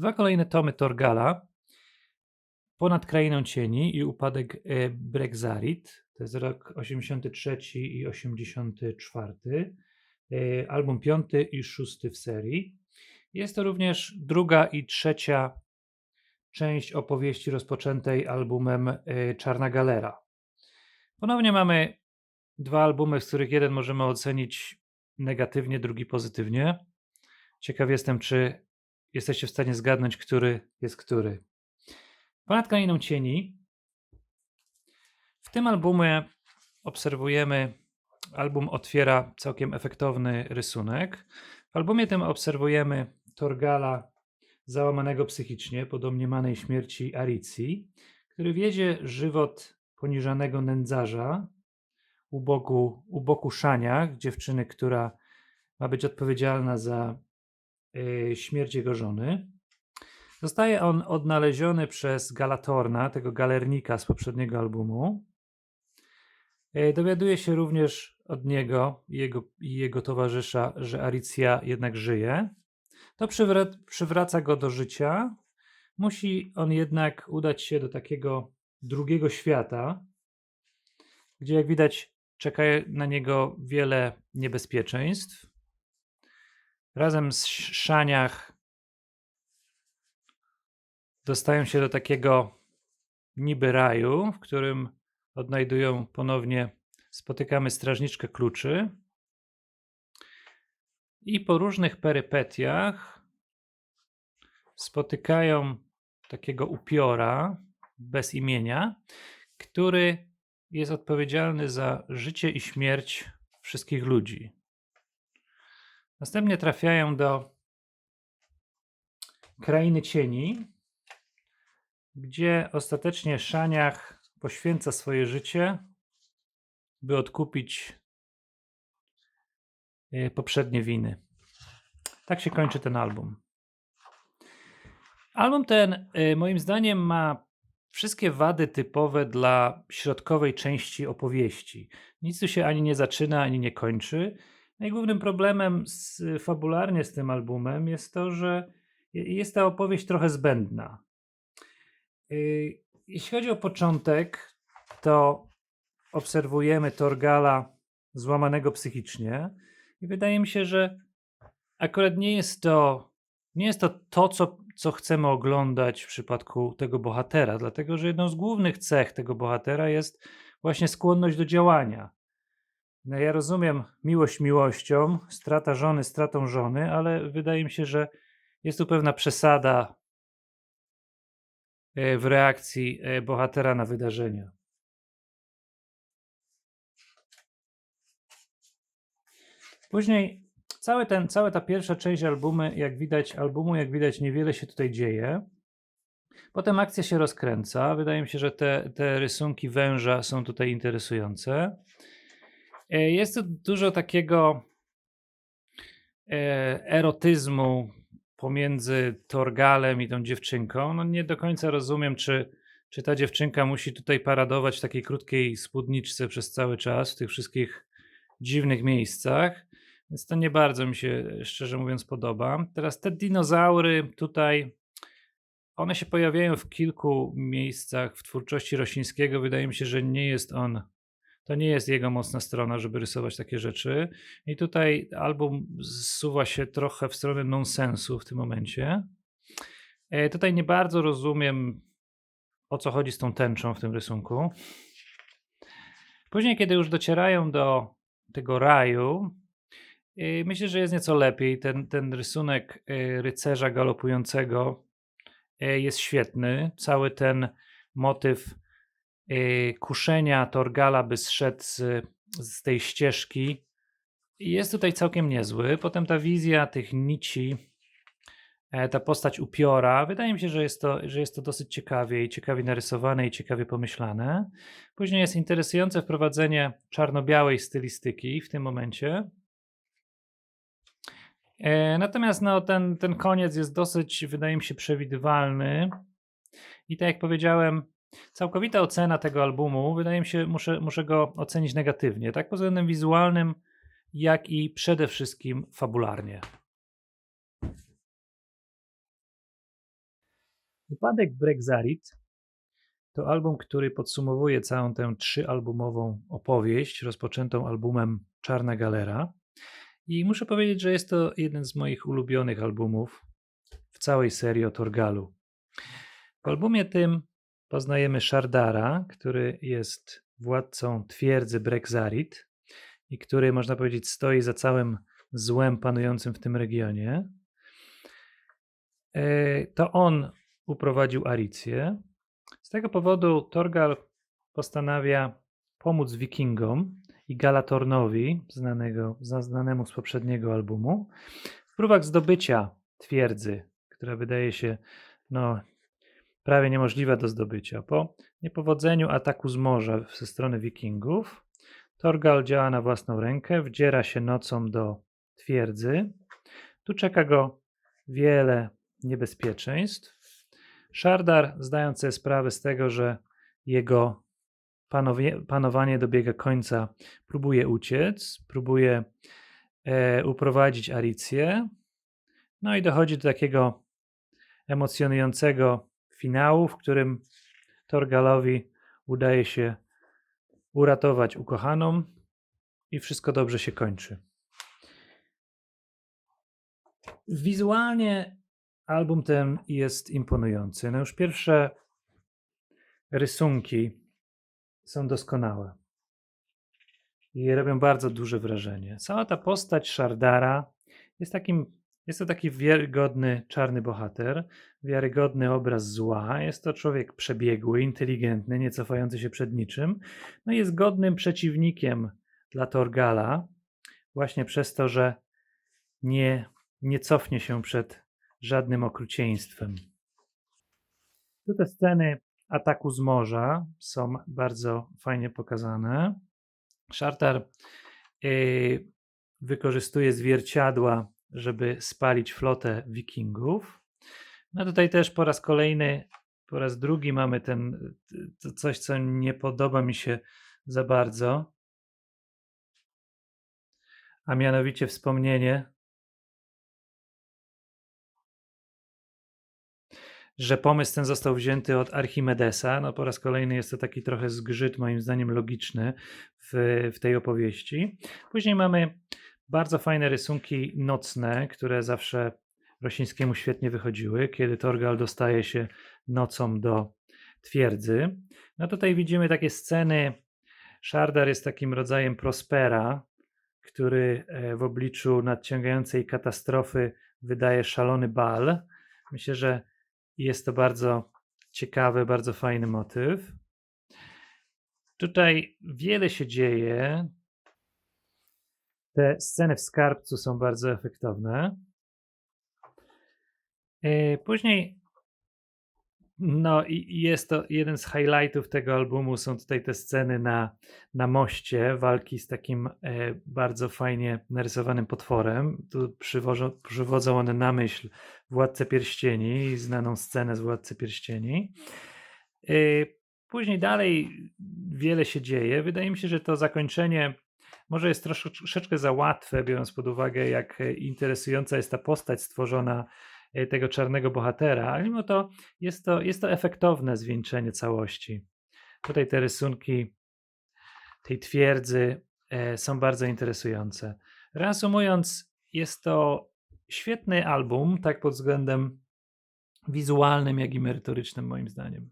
Dwa kolejne tomy Torgala. Ponad krainą cieni i upadek e, Brexarit. To jest rok 83 i 84. E, Album piąty i szósty w serii. Jest to również druga i trzecia część opowieści rozpoczętej albumem e, Czarna Galera. Ponownie mamy dwa albumy, z których jeden możemy ocenić negatywnie, drugi pozytywnie. Ciekaw jestem, czy jesteście w stanie zgadnąć, który jest który. Ponad krainą cieni. W tym albumie obserwujemy, album otwiera całkiem efektowny rysunek. W albumie tym obserwujemy Torgala załamanego psychicznie po domniemanej śmierci Aricji, który wiedzie żywot poniżanego nędzarza u boku, u boku Szania, dziewczyny, która ma być odpowiedzialna za śmierć jego żony. Zostaje on odnaleziony przez Galatorna, tego galernika z poprzedniego albumu. Y, dowiaduje się również od niego i jego, i jego towarzysza, że Aricja jednak żyje. To przywra- przywraca go do życia. Musi on jednak udać się do takiego drugiego świata, gdzie jak widać czeka na niego wiele niebezpieczeństw. Razem z Szaniach dostają się do takiego niby raju, w którym odnajdują ponownie, spotykamy strażniczkę kluczy. I po różnych perypetiach spotykają takiego upiora bez imienia, który jest odpowiedzialny za życie i śmierć wszystkich ludzi. Następnie trafiają do krainy cieni, gdzie ostatecznie Szaniach poświęca swoje życie, by odkupić y, poprzednie winy. Tak się kończy ten album. Album ten, y, moim zdaniem, ma wszystkie wady typowe dla środkowej części opowieści. Nic tu się ani nie zaczyna, ani nie kończy. Najgłównym problemem z, fabularnie z tym albumem jest to, że jest ta opowieść trochę zbędna. Y, jeśli chodzi o początek, to obserwujemy Torgala złamanego psychicznie i wydaje mi się, że akurat nie jest to nie jest to to, co, co chcemy oglądać w przypadku tego bohatera, dlatego że jedną z głównych cech tego bohatera jest właśnie skłonność do działania. No ja rozumiem miłość miłością, strata żony stratą żony, ale wydaje mi się, że jest tu pewna przesada e, w reakcji e, bohatera na wydarzenia. Później cały ten, cała ta pierwsza część albumu, jak widać, albumu, jak widać, niewiele się tutaj dzieje. Potem akcja się rozkręca. Wydaje mi się, że te, te rysunki węża są tutaj interesujące. E, jest tu dużo takiego e, erotyzmu pomiędzy Torgalem i tą dziewczynką. No nie do końca rozumiem, czy, czy ta dziewczynka musi tutaj paradować w takiej krótkiej spódniczce przez cały czas, w tych wszystkich dziwnych miejscach. Więc to nie bardzo mi się, szczerze mówiąc, podoba. Teraz te dinozaury tutaj, one się pojawiają w kilku miejscach w twórczości Rosińskiego. Wydaje mi się, że nie jest on, to nie jest jego mocna strona, żeby rysować takie rzeczy. I tutaj album zsuwa się trochę w stronę nonsensu w tym momencie. E, tutaj nie bardzo rozumiem, o co chodzi z tą tęczą w tym rysunku. Później, kiedy już docierają do tego raju, y, myślę, że jest nieco lepiej. Ten, ten rysunek y, rycerza galopującego jest świetny. Cały ten motyw kuszenia Torgala, by zszedł z, z tej ścieżki, jest tutaj całkiem niezły. Potem ta wizja tych nici, e, ta postać upiora, wydaje mi się, że jest to, że jest to dosyć ciekawie i ciekawie narysowane i ciekawie pomyślane. Później jest interesujące wprowadzenie czarno-białej stylistyki w tym momencie. E, natomiast no, ten, ten koniec jest dosyć, wydaje mi się, przewidywalny. I tak jak powiedziałem, całkowita ocena tego albumu, wydaje mi się, muszę, muszę go ocenić negatywnie, tak pod względem wizualnym, jak i przede wszystkim fabularnie. Upadek Brexarit to album, który podsumowuje całą tę trzyalbumową opowieść, rozpoczętą albumem Czarna Galera. I muszę powiedzieć, że jest to jeden z moich ulubionych albumów w całej serii o Torgalu. W albumie tym poznajemy Shardara, który jest władcą twierdzy Brexarit i który, można powiedzieć, stoi za całym złem panującym w tym regionie. E, to on uprowadził Aricję. Z tego powodu Torgal postanawia pomóc Wikingom i Galatornowi, znanego, znanemu z poprzedniego albumu, w próbach zdobycia twierdzy, która wydaje się no, prawie niemożliwa do zdobycia. Po niepowodzeniu ataku z morza ze strony Wikingów, Torgal działa na własną rękę, wdziera się nocą do twierdzy. Tu czeka go wiele niebezpieczeństw. Szardar, zdając sobie sprawę z tego, że jego panowie, panowanie dobiega końca, próbuje uciec, próbuje e, uprowadzić Aricję. No i dochodzi do takiego emocjonującego finału, w którym Torgalowi udaje się uratować ukochaną i wszystko dobrze się kończy. Wizualnie album ten jest imponujący. No już pierwsze rysunki są doskonałe i robią bardzo duże wrażenie. Cała ta postać Shardara jest takim jest to taki wiarygodny czarny bohater, wiarygodny obraz zła. Jest to człowiek przebiegły, inteligentny, nie cofający się przed niczym. No jest godnym przeciwnikiem dla Torgala, właśnie przez to, że nie, nie cofnie się przed żadnym okrucieństwem. Tu te sceny ataku z morza są bardzo fajnie pokazane. Szartar yy, wykorzystuje zwierciadła żeby spalić flotę wikingów. No tutaj też po raz kolejny, po raz drugi mamy ten coś, co nie podoba mi się za bardzo, a mianowicie wspomnienie, że pomysł ten został wzięty od Archimedesa. No po raz kolejny jest to taki trochę zgrzyt, moim zdaniem, logiczny w, w tej opowieści. Później mamy bardzo fajne rysunki nocne, które zawsze Rosińskiemu świetnie wychodziły, kiedy Torgal dostaje się nocą do twierdzy. No tutaj widzimy takie sceny. Szardar jest takim rodzajem prospera, który e, w obliczu nadciągającej katastrofy wydaje szalony bal. Myślę, że jest to bardzo ciekawy, bardzo fajny motyw. Tutaj wiele się dzieje. Te sceny w skarbcu są bardzo efektowne. E, później, no i jest to jeden z highlightów tego albumu, są tutaj te sceny na, na moście, walki z takim e, bardzo fajnie narysowanym potworem. Tu przywożą, przywodzą one na myśl Władcę Pierścieni, znaną scenę z Władcy Pierścieni. E, później dalej wiele się dzieje. Wydaje mi się, że to zakończenie może jest troszeczkę za łatwe, biorąc pod uwagę, jak interesująca jest ta postać stworzona e, tego czarnego bohatera, ale mimo to jest to, jest to efektowne zwieńczenie całości. Tutaj te rysunki tej twierdzy e, są bardzo interesujące. Reasumując, jest to świetny album, tak pod względem wizualnym, jak i merytorycznym, moim zdaniem.